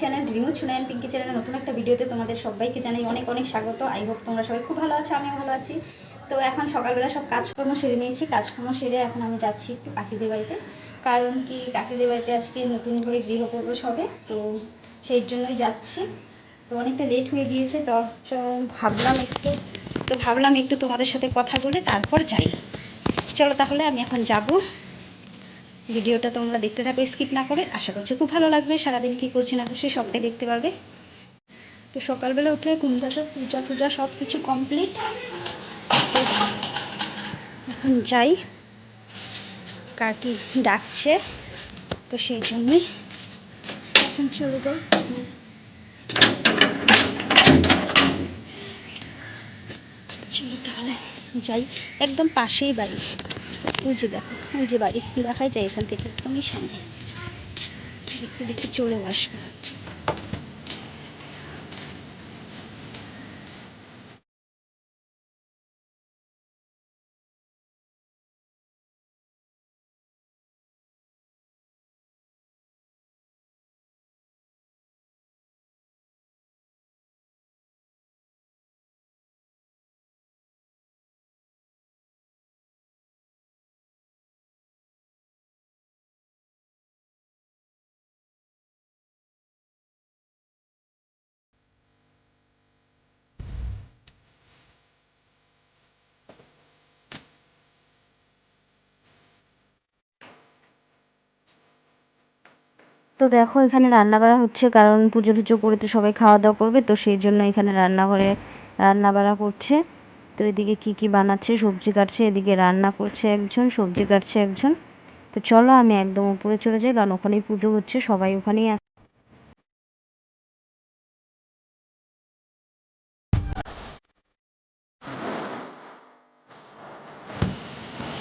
Channel Rimu চুনায়ন Pinki চ্যানেলের নতুন একটা ভিডিওতে তোমাদের সবাইকে জানাই অনেক অনেক স্বাগত। আই হোপ তোমরা সবাই খুব ভালো আছো, আমিও ভালো আছি। তো এখন সকালবেলা সব কাজকর্ম সেরে নিয়েছি, কাজকর্ম সেরে এখন আমি যাচ্ছি একটু কাকিদের বাড়িতে। কারণ কি, কাকিদের বাড়িতে আজকে নতুন করে গৃহপ্রবেশ হবে তো সেই জন্যই যাচ্ছি। তো অনেকটা লেট হয়ে গিয়েছে, তো ভাবলাম একটু, তো ভাবলাম একটু তোমাদের সাথে কথা বলে তারপর যাই। চলো তাহলে আমি এখন যাব। ভিডিওটা তোমরা দেখতে থাকো স্কিপ না করে। আশা করছি খুব ভালো লাগবে। সারাদিন কী করছি না করছি সবটাই দেখতে পারবে। তো সকালবেলা উঠে ঘুমটাতে পূজা টুজা সব কিছু কমপ্লিট এখন যাই। কাকি ডাকছে, তো সেই জন্যই এখন চলে যাই। চলো তাহলে যাই। একদম পাশেই বাড়ি। ওই যে দেখো, ওই যে বাড়ি দেখাই যায় এখান থেকে একদমই সামনে। দেখতে দেখতে চলে আসব। তো দেখো, এখানে রান্না করা হচ্ছে, কারণ পুজো টুজো করে তো সবাই খাওয়া দাওয়া করবে, তো সেই জন্য এখানে রান্নাঘরে রান্না বাড়া করছে। তো এদিকে কি কি বানাচ্ছে, সবজি কাটছে, এদিকে রান্না করছে একজন, সবজি কাটছে একজন। তো চলো, আমি একদম উপরে চলে যাই, কারণ ওখানেই পুজো হচ্ছে, সবাই ওখানেই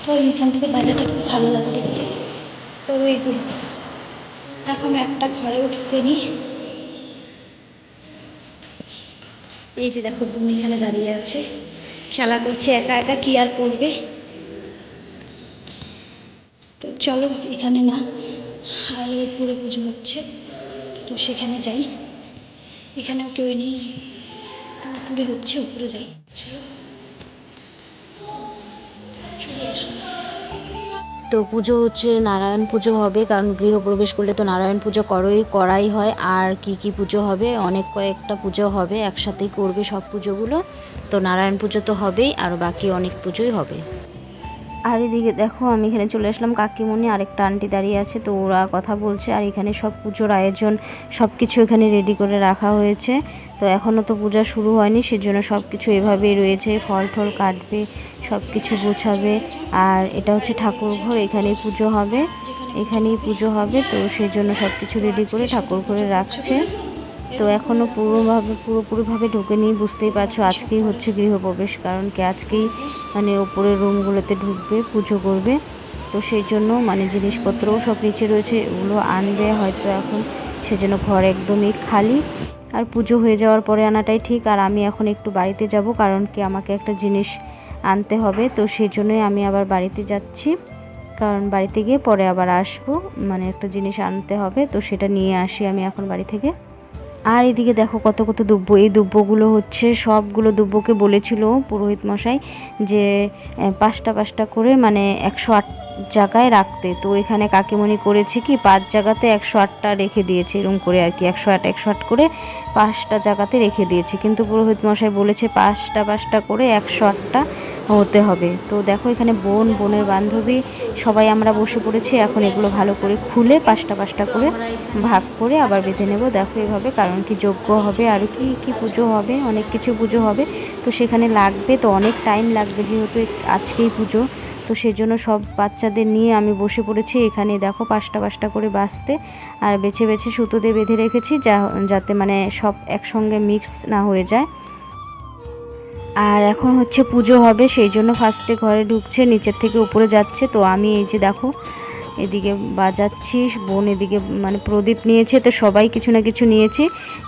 তো এখান থেকে বাইরেটা ভালো লাগে তো এইগুলো এখন একটা ঘরে ঢুকে নিই। এই যে দেখো বোন এখানে দাঁড়িয়ে আছে। খেলা করছে একা একা, কি আর করবে? তো চলো, এখানে না, আর উপরে পুজো হচ্ছে। তো সেখানে যাই। এখানেও কেউ নেই। তো উপরে হচ্ছে, উপরে যাই। চলে। তো পুজো হচ্ছে নারায়ণ পুজো হবে, কারণ গৃহপ্রবেশ করলে তো নারায়ণ পুজো করই, করাই হয়। আর কি কি পুজো হবে? অনেক কয়েকটা পুজো হবে, একসাথেই করবে সব পুজোগুলো। তো নারায়ণ পুজো তো হবেই, আর বাকি অনেক পুজোই হবে। আর এদিকে দেখো, আমি এখানে চলে আসলাম। কাকিমণি আরেকটা আন্টি দাঁড়িয়ে আছে, তো ওরা কথা বলছে। আর এখানে সব পুজোর আয়োজন সব কিছু এখানে রেডি করে রাখা হয়েছে। তো এখনও তো পূজা শুরু হয়নি, সেজন্য সব কিছু এভাবেই রয়েছে। ফল টল কাটবে সব কিছু গোছাবে। আর এটা হচ্ছে ঠাকুর ঘর এখানেই পুজো হবে। এখানেই পুজো হবে, তো সেই জন্য সব কিছু রেডি করে ঠাকুর ঘরে রাখছে। তো এখনও পুরোভাবে পুরোপুরিভাবে ঢোকেনি বুঝতেই পারছ আজকেই হচ্ছে গৃহপ্রবেশ, কারণ কি আজকেই মানে ওপরের রুমগুলোতে ঢুকবে, পুজো করবে। তো সেই জন্য মানে জিনিসপত্রও সব নিচে রয়েছে, এগুলো আনবে হয়তো এখন। সেজন্য ঘর একদমই খালি। আর পুজো হয়ে যাওয়ার পরে আনাটাই ঠিক, আর আমি এখন একটু বাড়িতে যাব, কারণ কি আমাকে একটা জিনিস আনতে হবে। তো সেই জন্যই আমি আবার বাড়িতে যাচ্ছি, কারণ বাড়িতে গিয়ে পরে আবার আসব। মানে একটা জিনিস আনতে হবে, তো সেটা নিয়ে আসি আমি এখন বাড়ি থেকে। আর এদিকে দেখো কত কত দুব্ব, এই দুব্বগুলো হচ্ছে সবগুলো দুব্বকে বলেছিল পুরোহিত মশাই যে পাঁচটা পাঁচটা করে মানে একশো আট জায়গায় রাখতে। তো এখানে কাকিমণি করেছে কি, পাঁচ জায়গাতে একশো আটটা রেখে দিয়েছে, এরকম করে আর কি, একশো আট একশো আট করে পাঁচটা জায়গাতে রেখে দিয়েছে। কিন্তু পুরোহিত মশাই বলেছে পাঁচটা পাঁচটা করে একশো আটটা হতে হবে। তো দেখো এখানে বোন, বোনের বান্ধবী, সবাই আমরা বসে পড়েছি। এখন এগুলো ভালো করে খুলে পাঁচটা পাঁচটা করে ভাগ করে আবার বেঁধে নেব। দেখো এভাবে, কারণ কি যোগ্য হবে, আর কি কি পুজো হবে, অনেক কিছু পুজো হবে। তো সেখানে লাগবে, তো অনেক টাইম লাগবে যেহেতু আজকেই পুজো। তো সেজন্য সব বাচ্চাদের নিয়ে আমি বসে পড়েছি। এখানে দেখো পাঁচটা পাঁচটা করে বাঁচতে আর বেছে বেছে সুতো দিয়ে বেঁধে রেখেছি, যা, যাতে মানে সব একসঙ্গে মিক্স না হয়ে যায়। আর এখন হচ্ছে পুজো হবে, সেই জন্য ফার্স্টে ঘরে ঢুকছে, নিচের থেকে উপরে যাচ্ছে। তো আমি এই যে দেখো, এদিকে বাজাচ্ছি, বোন এদিকে মানে প্রদীপ নিয়েছে, তো সবাই কিছু না কিছু নিয়েছি,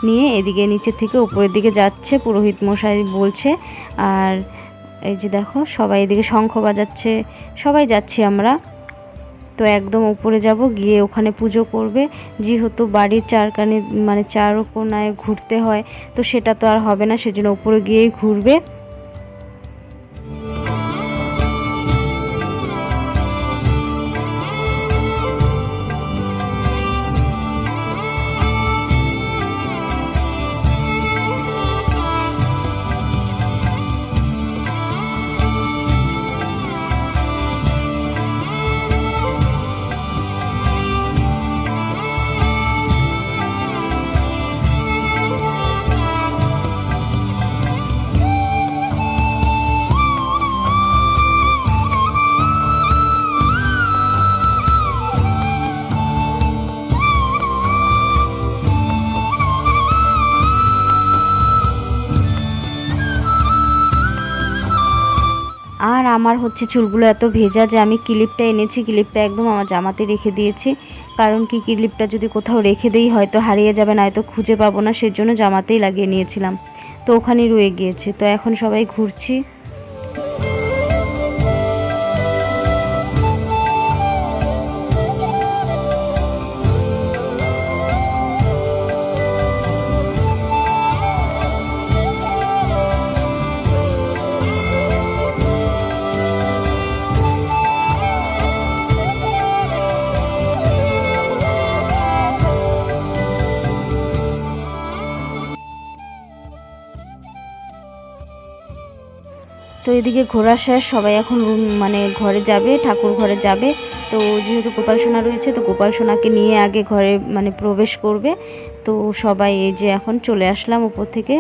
নিয়ে এদিকে নিচের থেকে উপরের দিকে যাচ্ছে, পুরোহিত মশাই বলছে। আর এই যে দেখো, সবাই এদিকে শঙ্খ বাজাচ্ছে, সবাই যাচ্ছি আমরা। তো একদম উপরে যাব, গিয়ে ওখানে পুজো করবে। যেহেতু বাড়ির চারকানে মানে চার কোনায় ঘুরতে হয়, তো সেটা তো আর হবে না, সেজন্য উপরে গিয়েই ঘুরবে। আমার হচ্ছে চুলগুলো এত ভেজা যে আমি ক্লিপটা এনেছি, ক্লিপটা একদম আমার জামাতে রেখে দিয়েছি। কারণ কি ক্লিপটা যদি কোথাও রেখে দেই হয়তো হারিয়ে যাবে না হয়তো খুঁজে পাবো না, সেজন্য জামাতেই লাগিয়ে নিয়েছিলাম। তো ওখানেই রয়ে গিয়েছে। তো এখন সবাই ঘুরছি। তো এদিকে ঘোরা শেষ, সবাই এখন রুম মানে ঘরে যাবে, ঠাকুর ঘরে যাবে। তো যেহেতু গোপাল সোনা রয়েছে, তো গোপাল সোনাকে নিয়ে আগে ঘরে মানে প্রবেশ করবে। তো সবাই এই যে এখন চলে আসলাম উপর থেকে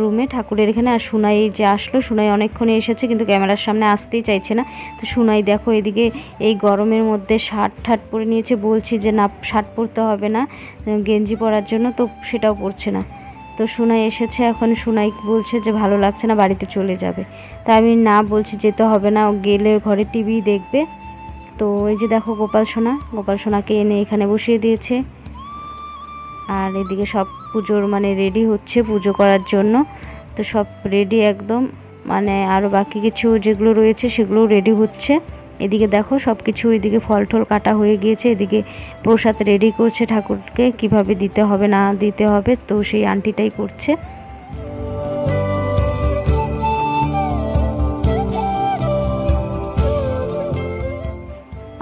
রুমে ঠাকুরের এখানে, আর সোনাই যে আসলো, সোনাই অনেকক্ষণে এসেছে, কিন্তু ক্যামেরার সামনে আসতেই চাইছে না। তো সোনাই দেখো এদিকে এই গরমের মধ্যে শার্ট ঠাট পরে নিয়েছে, বলছি যে না, শার্ট পরতে হবে না, গেঞ্জি পরার জন্য, তো সেটাও পরছে না। তো সুনাই এসেছে, এখন সুনাই বলছে যে ভালো লাগছে না, বাড়িতে চলে যাবে। তা আমি না বলছি যেতে হবে না গেলে ঘরে টিভি দেখবে। তো এই যে দেখো গোপাল সোনা, গোপাল সোনাকে এনে এখানে বসিয়ে দিয়েছে। আর এদিকে সব পুজোর মানে রেডি হচ্ছে পুজো করার জন্য। তো সব রেডি একদম মানে আরও বাকি কিছু যেগুলো রয়েছে সেগুলোও রেডি হচ্ছে। এদিকে দেখো সব কিছু এদিকে ফল টল কাটা হয়ে গিয়েছে, এদিকে প্রসাদ রেডি করছে ঠাকুরকে, কীভাবে দিতে হবে, না দিতে হবে, তো সেই আন্টিটাই করছে।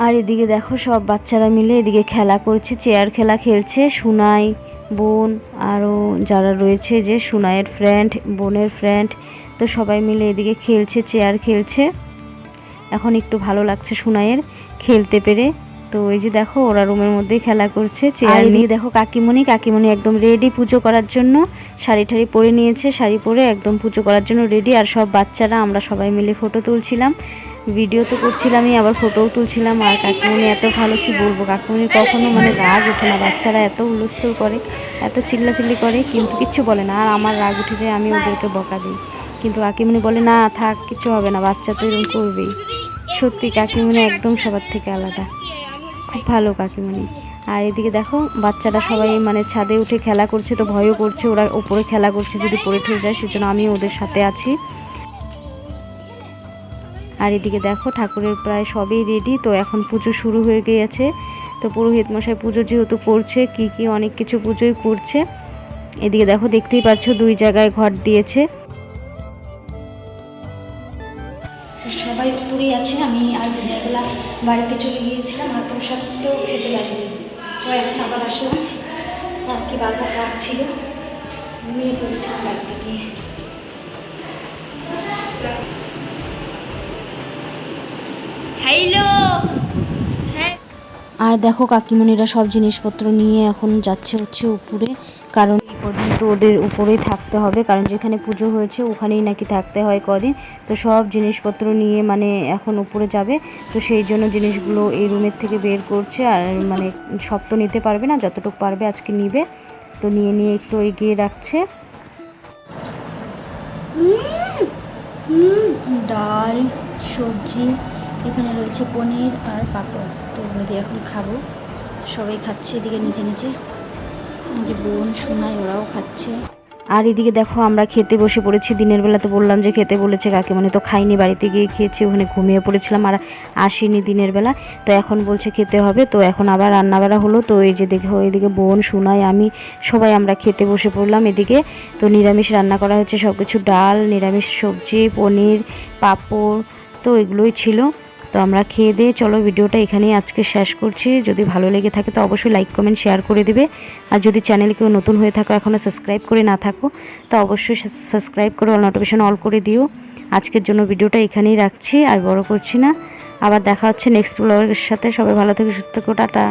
আর এদিকে দেখো সব বাচ্চারা মিলে এদিকে খেলা করছে, চেয়ার খেলা খেলছে, সুনাই, বোন আরও যারা রয়েছে যে সুনাইয়ের ফ্রেন্ড বোনের ফ্রেন্ড তো সবাই মিলে এদিকে খেলছে, চেয়ার খেলছে। এখন একটু ভালো লাগছে সুনাইয়ের খেলতে পেরে। তো এই যে দেখো ওরা রুমের মধ্যেই খেলা করছে চেয়ার নিয়ে। দেখো কাকিমণি কাকিমণি একদম রেডি পুজো করার জন্য। শাড়ি ঠাড়ি পরে নিয়েছে শাড়ি পরে একদম পুজো করার জন্য রেডি আর সব বাচ্চারা আমরা সবাই মিলে ফটো তুলছিলাম। ভিডিও তো করছিলামই আবার ফটোও তুলছিলাম। আর কাকিমণি এত ভালো কি বলব? কাকিমণি কখনো মানে রাগ ওঠে না। বাচ্চারা এত হুলস্থুল করে এত চিল্লাচিল্লি করে কিন্তু কিচ্ছু বলে না। আর আমার রাগ উঠে যায় আমি ওদেরকে বকা দিই। কিন্তু কাকিমণি বলে না থাক কিছু হবে না। বাচ্চা তো এরকম করবেই। সত্যি কাকিমণি একদম সবার থেকে আলাদা। খুব ভালো কাকিমণি। আর এদিকে দেখো বাচ্চারা সবাই মানে ছাদে উঠে খেলা করছে তো ভয়ও করছে, ওরা ওপরে খেলা করছে, যদি পড়ে ঠে যায়, সেজন্য আমি ওদের সাথে আছি। আর এদিকে দেখো, ঠাকুরের প্রায় সবই রেডি তো এখন পুজো শুরু হয়ে গিয়েছে। তো পুরোহিত মশাই পুজো যেহেতু করছে, কি কি অনেক কিছু পুজোই করছে। এদিকে দেখো, দেখতেই পাচ্ছ দুই জায়গায় ঘট দিয়েছে। উপরেই আছে। আমি আর দিনেরবেলা বাড়িতে চলে গিয়েছিলাম আর প্রসাদ তো খেতে পারিনি। তো এখন আবার আসলাম। তার কি বারবার রাগ নিয়ে পড়েছিলাম বাড়িতে গিয়ে। হ্যালো! হ্যাঁ আর দেখো কাকিমণিরা সব জিনিসপত্র নিয়ে এখন যাচ্ছে হচ্ছে উপরে, কারণ পর্যন্ত ওদের উপরেই থাকতে হবে, কারণ যেখানে পুজো হয়েছে ওখানেই নাকি থাকতে হয় কদিন। তো সব জিনিসপত্র নিয়ে মানে এখন উপরে যাবে, তো সেই জন্য জিনিসগুলো এই রুমের থেকে বের করছে আর মানে সব তো নিতে পারবে না, যতটুকু পারবে আজকে নিবে। তো নিয়ে নিয়ে একটু এগিয়ে রাখছে। ডাল, সবজি, এখানে রয়েছে পনির আর পাঁপড়। তো এগুলো দিয়ে এখন খাব। সবাই খাচ্ছে এদিকে নিচে নিচে যে বোন, সোনাই, ওরাও খাচ্ছে। আর এদিকে দেখো, আমরা খেতে বসে পড়েছি। দিনের বেলা তো বললাম যে খেতে বলেছে কাকিমণি, তো খাইনি, বাড়িতে গিয়ে খেয়েছি, ওখানে ঘুমিয়ে পড়েছিলাম আর আসিনি দিনের বেলা। তো এখন বলছে খেতে হবে, তো এখন আবার রান্নাবাড়া হলো। তো এই যে দেখো, এদিকে বোন, সুনাই, আমি সবাই আমরা খেতে বসে পড়লাম এদিকে। তো নিরামিষ রান্না করা হচ্ছে সব কিছু ডাল, নিরামিষ সবজি, পনির, পাঁপড়, তো এগুলোই ছিল। তো আমরা খেয়ে দিয়ে চলো ভিডিওটা এখানেই আজকে শেষ করছি। যদি ভালো লেগে থাকে তো অবশ্যই লাইক কমেন্ট শেয়ার করে দিবে। আর যদি চ্যানেল কেউ নতুন হয়ে থাকো এখনও সাবস্ক্রাইব করে না থাকো, তো অবশ্যই সাবস্ক্রাইব করে অল নোটিফিকেশন অল করে দিও। আজকের জন্য ভিডিওটা এখানেই রাখছি, আর বড় করছি না। আবার দেখা হচ্ছে নেক্সট ব্লগের সাথে। সবাই ভালো থেকে, সুস্থ টাটা।